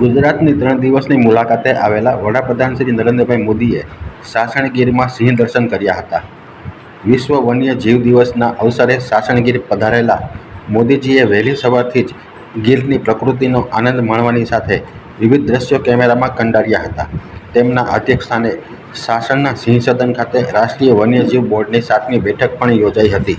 ગુજરાતની ત્રણ દિવસની મુલાકાતે આવેલા વડાપ્રધાન શ્રી નરેન્દ્રભાઈ મોદીએ સાસણગીરમાં સિંહ દર્શન કર્યા હતા. વિશ્વ વન્ય જીવ દિવસના અવસરે સાસણગીર પધારેલા મોદીજીએ વહેલી સવારથી જ ગીરની પ્રકૃતિનો આનંદ માણવાની સાથે વિવિધ દ્રશ્યો કેમેરામાં કંડાર્યા હતા. તેમના અધ્યક્ષસ્થાને સાસણના સિંહ સદન ખાતે રાષ્ટ્રીય વન્યજીવ બોર્ડની સાતમી બેઠક પણ યોજાઈ હતી.